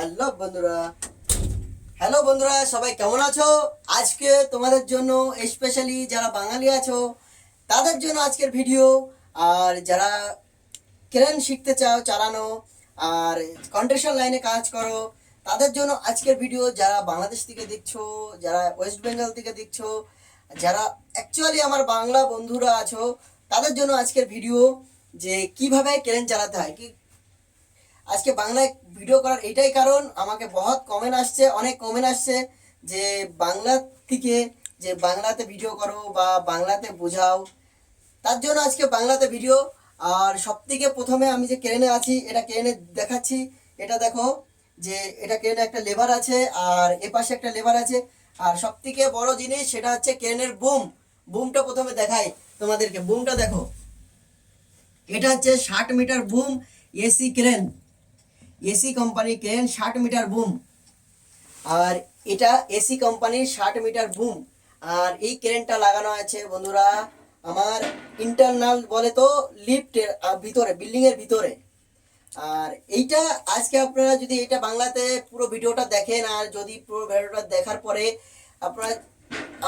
Hello বন্ধুরা। Hello বন্ধুরা, সবাই কেমন আছো? আজকে তোমাদের জন্য স্পেশালি যারা বাঙালি আছো, তাদের জন্য আজকের ভিডিও আর যারা ক্রেন শিখতে চাও, চালানো, আর কন্ট্রাকশন লাইনে কাজ করো, তাদের জন্য আজকের ভিডিও যারা বাংলাদেশ থেকে দেখছ, যারা ওয়েস্ট বেঙ্গল থেকে দেখছ, যারা অ্যাকচুয়ালি আমার বাংলা বন্ধুরা আছো, তাদের জন্য আজকের ভিডিও যে কীভাবে ক্রেন চালাতে হয়, কি আজকে বাংলায় ভিডিও করার এটাই কারণ। আমাকে বহুত কমেন্ট আসছে, অনেক কমেন্ট আসছে যে বাংলা থেকে যে বাংলাতে ভিডিও করো বা বাংলাতে বোঝাও, তার জন্য আজকে বাংলাতে ভিডিও আর সবথেকে প্রথমে আমি যে ক্রেনে আছি, এটা ক্রেনে দেখাচ্ছি। এটা দেখো যে এটা ক্রেনে একটা লেবার আছে আর এ পাশে একটা লেবার আছে। আর সবথেকে বড় জিনিস সেটা হচ্ছে ক্রেনের বুম বুমটা প্রথমে দেখাই তোমাদেরকে। বুমটা দেখো। এটা হচ্ছে ষাট metre boom AC crane AC company crane ষাট মিটার বুম। আর এটা এসি কোম্পানির ষাট মিটার বুম। আর এই ক্রেনটা লাগানো আছে, বন্ধুরা, আমার ইন্টারনাল বলে তো লিফটের ভিতরে বিল্ডিংয়ের ভিতরে। আর এইটা আজকে আপনারা যদি এটা বাংলাতে পুরো ভিডিওটা দেখেন, আর যদি পুরো ভিডিওটা দেখার পরে আপনারা,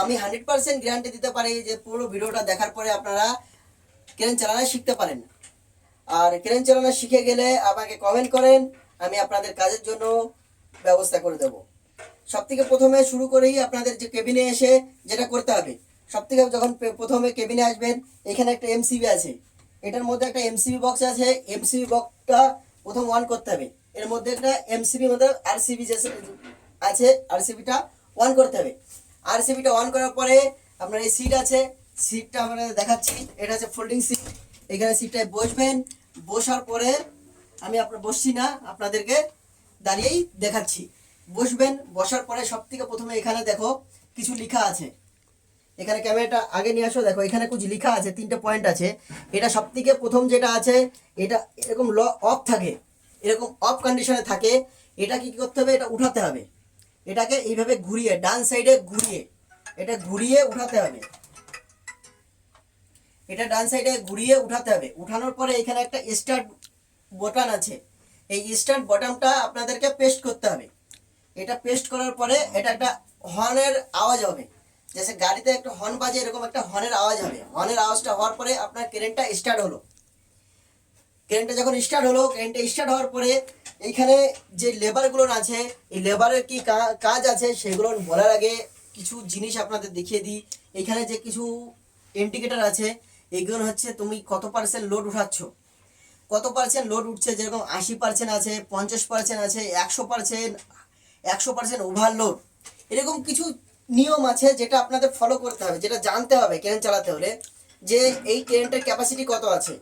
আমি হান্ড্রেড পার্সেন্ট গ্যারান্টি দিতে পারি যে পুরো ভিডিওটা দেখার পরে আপনারা ক্রেন চালানো শিখতে পারেন। আর ক্রেন চালানো শিখে গেলে আমাকে কমেন্ট করেন আমি আপনাদের কাজের জন্য ব্যবস্থা করে দেবো। সব থেকে প্রথমে শুরু করেই আপনাদের যে কেবিনে এসে যেটা করতে হবে সব থেকে যখন প্রথমে কেবিনে আসবেন, এখানে একটা এমসিবি আছে। এটার মধ্যে একটা এমসিবি বক্স আছে, এমসিবি বক্সটা প্রথম অন করতে হবে। এর মধ্যে একটা এমসিবি মধ্যে আরসিবি যে আছে আরসিবিটা অন করতে হবে। আরসিবিটা অন করার পরে আপনার এই সিট আছে সিটটা আপনাদের দেখাচ্ছি। এটা হচ্ছে ফোল্ডিং সিট এখানে সিটটায় বসবেন, বসার পরে আমি আপনার বসছি না, আপনাদেরকে দাঁড়িয়েই দেখাচ্ছি। বসবেন, বসার পরে সব থেকে প্রথমে এখানে দেখো কিছু লেখা আছে। এখানে ক্যামেরাটা আগে নিয়ে আসো, দেখো এখানে কিছু লেখা আছে, তিনটে পয়েন্ট আছে। এটা সব থেকে প্রথম যেটা আছে, এটা এরকম ল অফ থাকে। এরকম অফ কন্ডিশনে থাকে। এটা কি করতে হবে? এটা উঠাতে হবে। এটাকে এইভাবে ঘুরিয়ে, ডান সাইডে ঘুরিয়ে, এটা ঘুরিয়ে উঠাতে হবে। এটা ডান সাইডে ঘুরিয়ে উঠাতে হবে। উঠানোর পরে এখানে একটা স্টার্ট বটন আছে। এই স্টার্ট বটনটা আপনাদেরকে পেস্ট করতে হবে। এটা পেস্ট করার পরে এটা একটা হর্নের আওয়াজ হবে। যেসে গাড়িতে একটা হর্ন বাজে, এরকম একটা হর্নের আওয়াজ হবে। হর্নের আওয়াজটা হওয়ার পরে আপনার ক্রেনটা স্টার্ট হলো। ক্রেনটা যখন স্টার্ট হলো ক্রেনটা স্টার্ট হওয়ার পরে এইখানে যে লেবারগুলো আছে, এই লেবারের কি কা- কাজ আছে, সেগুলো বলার আগে কিছু জিনিস আপনাদের দেখিয়ে দিই। এখানে যে কিছু ইন্ডিকেটার আছে, এগুলো হচ্ছে তুমি কত পার্সেন্ট লোড উঠাচ্ছ। কত পার্সেন্ট লোড উঠছে? যেরকম আশি পার্সেন্ট আছে, পঞ্চাশ পার্সেন্ট আছে, একশো পার্সেন্ট একশো পার্সেন্ট ওভারলোড এরকম কিছু নিয়ম আছে যেটা আপনাদের ফলো করতে হবে, যেটা জানতে হবে ক্রেন চালাতে হলে। যে এই ক্রেনটার ক্যাপাসিটি কত আছে?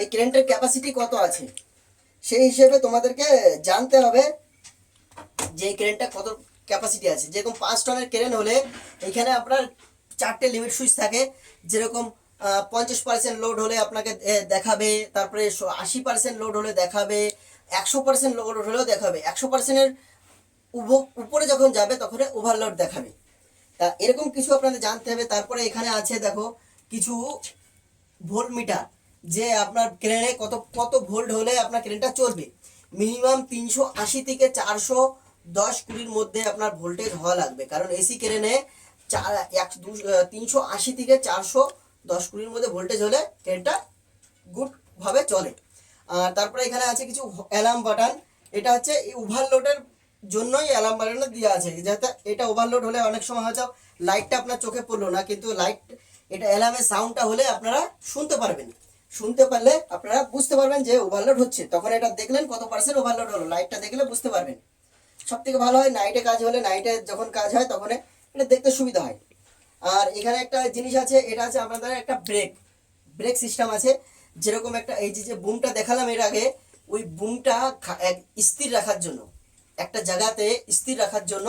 এই ক্রেনটার ক্যাপাসিটি কত আছে? সেই হিসেবে তোমাদেরকে জানতে হবে যে এই ক্রেনটা কত ক্যাপাসিটি আছে। যেরকম পাঁচ টনের ক্রেন হলে এখানে আপনার চারটে লিমিট সুইচ থাকে। যেরকম পঞ্চাশ পার্সেন্ট লোড হলে আপনাকে দেখাবে। তারপরে আশি পার্সেন্ট লোড হলে দেখাবে। একশো পার্সেন্ট লোড হলেও দেখাবে। একশো পার্সেন্টের উপরে যখন যাবে, তখন ওভারলোড দেখাবে। তা এরকম কিছু আপনাদের জানতে হবে। তারপরে এখানে আছে, দেখো, কিছু ভোল্ট মিটার যে আপনার ক্রেনে কত কত ভোল্ট হলে আপনার ক্রেনটা চলবে। মিনিমাম তিনশো আশি থেকে চারশো দশ কুড়ির মধ্যে আপনার ভোল্টেজ হওয়া লাগবে। কারণ এসি ক্রেনে চার এক দু তিনশো আশি থেকে চারশো দশ কুড়ির মধ্যে ভোল্টেজ হলে ক্রেনটা গুডভাবে চলে। আর তারপরে এখানে আছে কিছু অ্যালার্ম বাটন এটা হচ্ছে এই ওভারলোডের জন্যই অ্যালার্ম বাটনটা দেওয়া আছে, যাতে এটা ওভারলোড হলে অনেক সময় হয়তো লাইটটা আপনার চোখে পড়ল না, কিন্তু লাইট এটা অ্যালার্মের সাউন্ডটা হলে আপনারা শুনতে পারবেন। শুনতে পারলে আপনারা বুঝতে পারবেন যে ওভারলোড হচ্ছে। তখন এটা দেখলেন কত পার্সেন্ট ওভারলোড হলো লাইটটা দেখলে বুঝতে পারবেন। সব থেকে ভালো হয় নাইটে কাজ হলে নাইটে যখন কাজ হয় তখন এটা দেখতে সুবিধা হয়। আর এখানে একটা জিনিস আছে, এটা আছে আপনাদের একটা ব্রেক ব্রেক সিস্টেম আছে। যেরকম একটা, এই যে বুমটা দেখালাম এর আগে, ওই বুমটা স্থির রাখার জন্য, একটা জায়গাতে স্থির রাখার জন্য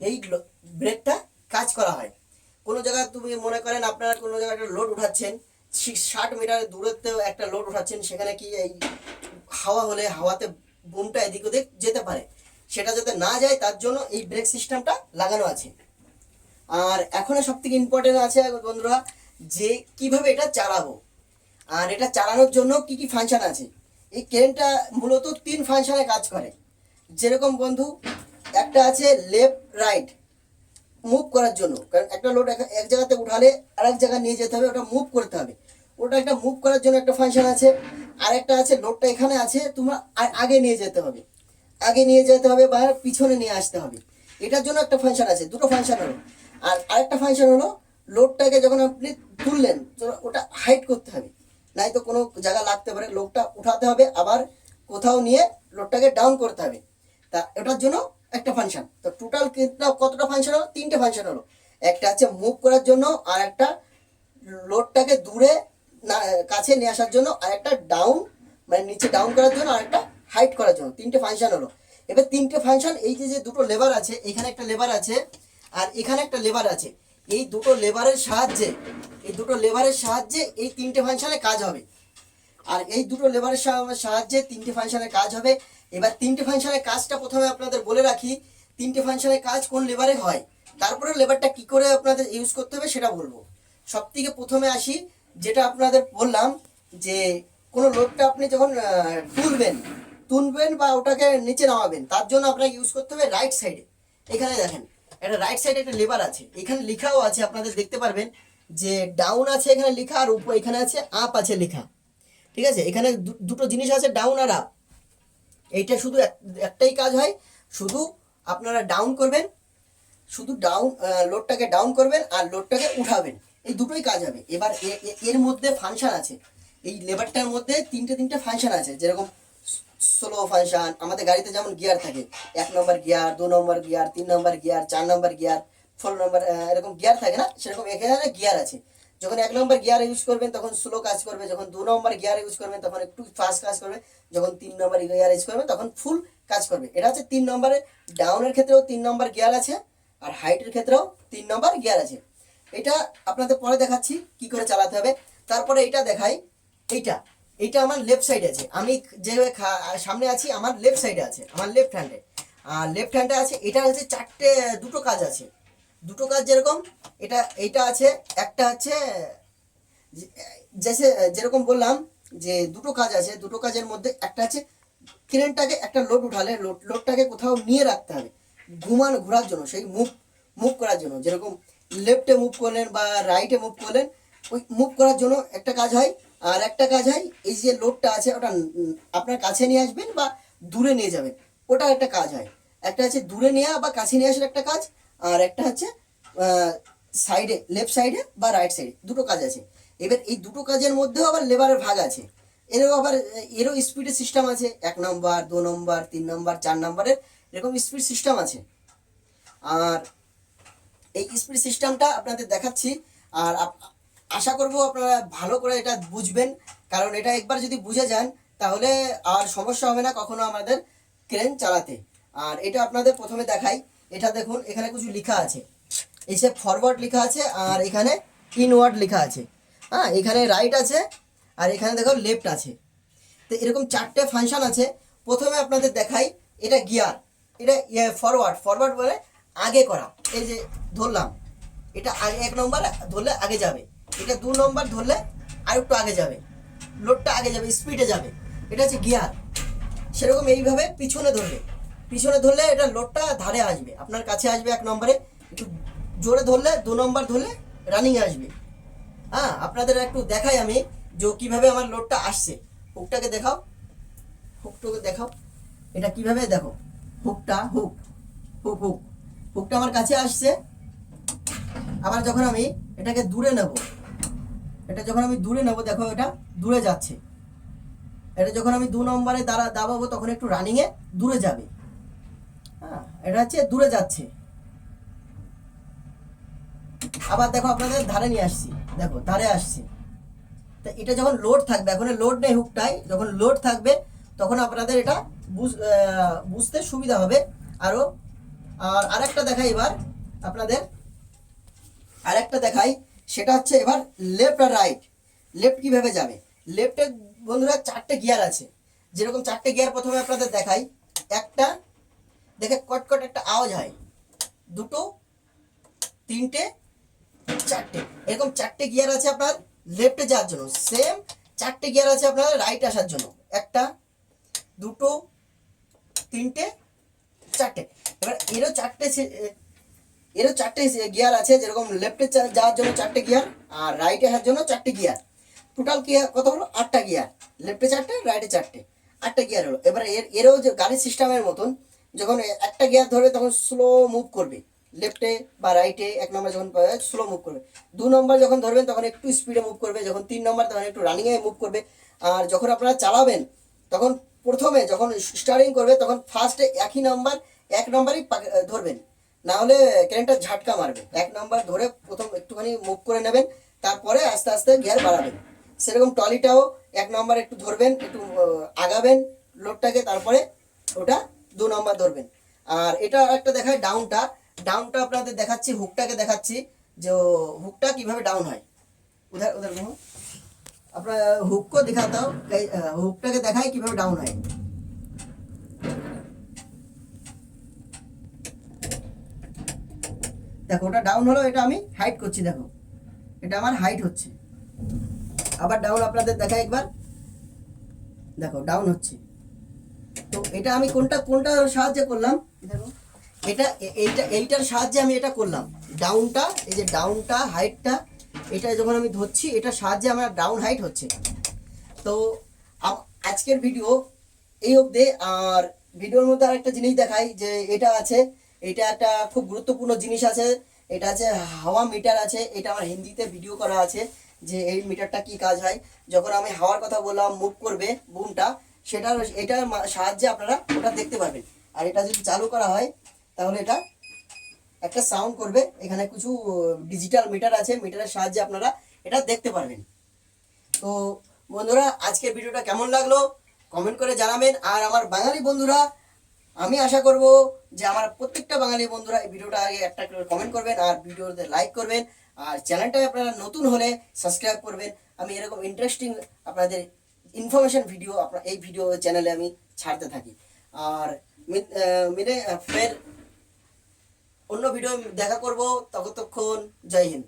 এই ব্রেকটা কাজ করা হয়। কোনো জায়গায় তুমি মনে করেন আপনারা কোনো জায়গায় একটা লোড উঠাচ্ছেন ষাট মিটার দূরত্বেও একটা লোড উঠাচ্ছেন, সেখানে কি এই হাওয়া হলে হাওয়াতে বুমটা এদিক ওদিক যেতে পারে। সেটা যাতে না যায়, তার জন্য এই ব্রেক সিস্টেমটা লাগানো আছে। আর এখন সব থেকে ইম্পর্টেন্ট আছে বন্ধুরা যে কীভাবে এটা চালাবো। আর এটা চালানোর জন্য কি কি ফাংশন আছে? এই ক্রেনটা মূলত তিন ফাংশনে কাজ করে। যেরকম বন্ধু, একটা আছে লেফট রাইট মুভ করার জন্য। কারণ একটা লোড এক- এক জায়গাতে উঠালে আরেক জায়গায় নিয়ে যেতে হবে, ওটা মুভ করতে হবে। ওটা একটা মুভ করার জন্য একটা ফাংশন আছে। আর একটা আছে লোডটা এখানে আছে, তোমার আগে নিয়ে যেতে হবে। আগে নিয়ে যেতে হবে বা পিছনে নিয়ে আসতে হবে। এটার জন্য একটা ফাংশন আছে, দুটো ফাংশন হলো। আর আরেকটা ফাংশন হলো লোডটাকে যখন আপনি তুললেন ওটা হাইট করতে হবে। নাই তো কোনো জায়গা লাগতে পারে লোডটা উঠাতে হবে, আবার কোথাও নিয়ে লোডটাকে ডাউন করতে হবে। তা ওটার জন্য একটা ফাংশন তো টোটাল কতটা ফাংশন হলো? তিনটে ফাংশন হলো। একটা হচ্ছে মুভ করার জন্য, আর একটা লোডটাকে দূরে না, কাছে নিয়ে আসার জন্য, আর একটা ডাউন মানে নিচে ডাউন করার জন্য, আর একটা হাইট করার জন্য। তিনটে ফাংশন হলো। এবার তিনটে ফাংশন এই যে যে দুটো লেবার আছে, এখানে একটা লেবার আছে আর এখানে একটা লেবার আছে। এই দুটো লেবারের সাহায্যে, এই দুটো লেবারের সাহায্যে এই তিনটে ফাংশনে কাজ হবে। আর এই দুটো লেবারের সাহায্যে তিনটে ফাংশনের কাজ হবে। এবার তিনটে ফাংশনের কাজটা প্রথমে আপনাদের বলে রাখি, তিনটে ফাংশনের কাজ কোন লেবারে হয়, তারপরে লেবারটা কি করে আপনাদের ইউজ করতে হবে সেটা বলব। সব থেকে প্রথমে আসি, যেটা আপনাদের বললাম যে, কোনো লোডটা আপনি যখন তুলবেন তুলবেন বা ওটাকে নিচে নামাবেন, তার জন্য আপনাকে ইউজ করতে হবে রাইট সাইডে এখানে দেখেন একটা রাইট সাইডে একটা লেবার আছে। এখানে লেখাও আছে, আপনাদের দেখতে পারবেন যে ডাউন আছে এখানে লেখা আর উপর এখানে আছে আপ আছে লেখা। ঠিক আছে? এখানে দুটো জিনিস আছে ডাউন আর আপ এইটা শুধু এক- একটাই কাজ হয়। শুধু আপনারা ডাউন করবেন, শুধু ডাউন লোডটাকে ডাউন করবেন আর লোডটাকে উঠাবেন। এই দুটোই কাজ হবে। এবার এর মধ্যে ফাংশন আছে। এই লেবারটার মধ্যে তিনটে তিনটে ফাংশন আছে। যেরকম স্লো ফাংশন আমাদের গাড়িতে যেমন গিয়ার থাকে, এক নম্বর গিয়ার দু নম্বর গিয়ার তিন নম্বর গিয়ার চার নম্বর গিয়ার ফোর নম্বর এরকম গিয়ার থাকে না, সেরকম এখানে গিয়ার আছে। যখন এক নম্বর গিয়ার ইউজ করবেন, তখন স্লো কাজ করবে, যখন দু নম্বর গিয়ার ইউজ করবেন, তখন একটু ফাস্ট কাজ করবে, যখন তিন নম্বর গিয়ার ইউজ করবেন, তখন ফুল কাজ করবে। এটা হচ্ছে তিন নম্বরে ডাউনের ক্ষেত্রেও তিন নম্বর গিয়ার আছে, আর হাইটের ক্ষেত্রেও তিন নম্বর গিয়ার আছে। এটা আপনাদের পরে দেখাচ্ছি, কি করে চালাতে হবে। তারপরে এটা দেখাই, এইটা। এইটা আমার লেফট সাইডে আছে। আমি যে খা- সামনে আছি, আমার লেফট সাইডে আছে, আমার লেফট হ্যান্ডে আর লেফট হ্যান্ডে আছে, এটা হচ্ছে চারটে, দুটো কাজ আছে। দুটো কাজ যেরকম, এটা এটা আছে, একটা হচ্ছে জেসে যেরকম বললাম যে দুটো কাজ আছে, দুটো কাজের মধ্যে একটা আছে ক্রেনটাকে একটা লোড উঠালে লোড লোডটাকে কোথাও নিয়ে রাখতে হবে। ঘুমানো, ঘোরার জন্য, সেই মুভ মুভ করার জন্য। যেরকম লেফটে মুভ করলেন বা রাইটে মুভ করলেন, ওই মুভ করার জন্য একটা কাজ হয় আর একটা কাজ হয়, এই যে লোডটা আছে, ওটা আপনার কাছে নিয়ে আসবেন বা দূরে নিয়ে যাবেন ওটা একটা কাজ হয়। একটা আছে দূরে নেওয়া বা কাছে নিয়ে আসার একটা কাজ, আর একটা হচ্ছে সাইডে লেফট সাইডে বা রাইট সাইডে দুটো কাজ আছে। এবার এই দুটো কাজের মধ্যেও আবার লেবারের ভাগ আছে। এরও আবার, এরও স্পিডের সিস্টেম আছে, এক নম্বর দু নম্বর তিন নম্বর চার নম্বরের এরকম স্পিড সিস্টেম আছে। আর এই স্পিড সিস্টেমটা আপনাদের দেখাচ্ছি, আর আশা করব আপনারা ভালো করে এটা বুঝবেন। কারণ এটা একবার যদি বুঝে যান, তাহলে আর সমস্যা হবে না কখনো আমাদের ক্রেন চালাতে। আর এটা আপনাদের প্রথমে দেখাই। এটা দেখুন, এখানে কিছু লেখা আছে। এসে ফরওয়ার্ড লেখা আছে, আর এখানে ইনওয়ার্ড লেখা আছে। হ্যাঁ এখানে রাইট আছে, আর এখানে দেখো লেফট আছে। তো এরকম চারটে ফাংশন আছে। প্রথমে আপনাদের দেখাই, এটা গিয়ার এটা ফরওয়ার্ড ফরওয়ার্ড বলে আগে করা। এই যে ধরলাম, এটা আগে এক নম্বর ধরলে আগে যাবে। এটা দু নম্বর ধরলে আর একটু আগে যাবে। লোডটা আগে যাবে স্পিডে যাবে। এটা হচ্ছে গিয়ার সেরকম এইভাবে পিছনে ধরবে। পিছনে ধরলে এটা লোডটা ধারে আসবে। আপনার কাছে আসবে এক নম্বরে। একটু জোরে ধরলে, দু নম্বর ধরলে রানিং আসবে। হ্যাঁ আপনাদের একটু দেখাই আমি যে কীভাবে আমার লোডটা আসছে। হুকটাকে দেখাও। হুকটাকে দেখাও। এটা কীভাবে? দেখো। হুকটা হুক হুক হুক হুকটা আমার কাছে আসছে। আবার যখন আমি এটাকে দূরে নেব এটা যখন আমি দূরে নেব, দেখো এটা দূরে যাচ্ছে। এটা যখন আমি দু নম্বরে দাঁড়া, দাবাবো, তখন একটু রানিংয়ে দূরে যাবে। হ্যাঁ এটা হচ্ছে দূরে যাচ্ছে। আবার দেখো আপনাদের ধারে নিয়ে আসছি। দেখো, ধারে আসছি। তা এটা যখন লোড থাকবে, এখন লোড নেই হুকটাই যখন লোড থাকবে, তখন আপনাদের এটা বুঝ- বুঝতে সুবিধা হবে। আরও আর আরেকটা দেখাই এবার, আপনাদের। আরেকটা দেখাই। সেটা হচ্ছে এবার লেফট আর রাইট লেফট কীভাবে যাবে? লেফটে বন্ধুরা চারটে গিয়ার আছে। যেরকম চারটে গিয়ার প্রথমে আপনাদের দেখাই। একটা, দেখে কটকট একটা আওয়াজ হয়। দুটো, তিনটে, চারটে। এরকম চারটে গিয়ার আছে আপনার লেফটে যাওয়ার জন্য। সেম চারটে গিয়ার আছে আপনার রাইট আসার জন্য। একটা, দুটো, তিনটে, চারটে। এবার এরও চারটে এরও চারটে গিয়ার আছে, যেরকম লেফটে যাওয়ার জন্য চারটে গিয়ার আর রাইটে যাওয়ার জন্য চারটে গিয়ার টোটাল গিয়ার কত হলো? আটটা গিয়ার লেফটে চারটে রাইটে চারটে। আটটা গিয়ার হলো। এবার এর, এরও যে গাড়ির সিস্টেমের মতন, যখন একটা গিয়ার ধরবে তখন স্লো মুভ করবে। লেফটে বা রাইটে এক নম্বর যখন স্লো মুভ করবে। দু নম্বর যখন ধরবেন তখন একটু স্পিডে মুভ করবে, যখন তিন নম্বর তখন একটু রানিংয়ে মুভ করবে। আর যখন আপনারা চালাবেন, তখন প্রথমে যখন স্টার্টিং করবে, তখন ফার্স্টে একই নাম্বার এক নম্বরই ধরবেন। না হলে ঝাটকা মারবে। এক নাম্বার ধরে প্রথম একটুখানি মুভ করে নেবেন, তারপরে আস্তে আস্তে গিয়ার বাড়াবেন। সেরকম ট্রলিটাও এক নম্বর একটু ধরবেন, একটু আগাবেন লোডটাকে, তারপরে ওটা দু নম্বর ধরবেন। আর এটা একটা দেখায় ডাউনটা। ডাউনটা আপনাদের দেখাচ্ছি, হুকটাকে দেখাচ্ছি, যে হুকটা কীভাবে ডাউন হয়। দেখো আপনার হুককে দেখাতে हो হুকটাকে দেখায় কীভাবে ডাউন হয়। দেখো, ওটা ডাউন হলো এটা আমি হাইট করছি, দেখো। এটা আমার হাইট হচ্ছে। আবার ডাউন আপনাদের দেখাই একবার। দেখো ডাউন হচ্ছে। তো এটা আমি কোনটা, কোনটার সাহায্যে করলাম? দেখো, এটা, এইটা, এইটার সাহায্যে আমি এটা করলাম। ডাউনটা এই যে ডাউনটা হাইটটা এটা যখন আমি ধরছি, এটার সাহায্যে আমার ডাউন হাইট হচ্ছে। তো আজকের ভিডিও এই অবধি, আর ভিডিওর মধ্যে আরেকটা জিনিস দেখাই, যে এটা আছে এটা একটা খুব গুরুত্বপূর্ণ জিনিস আছে। এটা আছে হাওয়া মিটার আছে, এটা আমার হিন্দিতে ভিডিও করা আছে যে এই মিটারটা কি কাজ হয়। যখন আমি হাওয়ার কথা বললাম মুভ করবে বুমটা সেটার এটার সাহায্যে আপনারা ওটা দেখতে পারবেন। আর এটা যদি চালু করা হয়, তাহলে এটা একটা সাউন্ড করবে। এখানে কিছু ডিজিটাল মিটার আছে মিটারের সাহায্যে আপনারা এটা দেখতে পারবেন। তো বন্ধুরা, আজকের ভিডিওটা কেমন লাগল? কমেন্ট করে জানাবেন। আর আমার বাঙালি বন্ধুরা আমি আশা করব যে আমার প্রত্যেকটা বাঙালি বন্ধুরা এই ভিডিওটা আগে একটা করে কমেন্ট করবেন আর ভিডিওতে লাইক করবেন। আর চ্যানেলটায় আপনারা নতুন হলে সাবস্ক্রাইব করবেন। আমি এরকম ইন্টারেস্টিং আপনাদের ইনফরমেশন ভিডিও আপনার এই ভিডিও চ্যানেলে আমি ছাড়তে থাকি। আর মিলে ফের অন্য ভিডিও দেখা করব। ততক্ষণ জয় হিন্দ।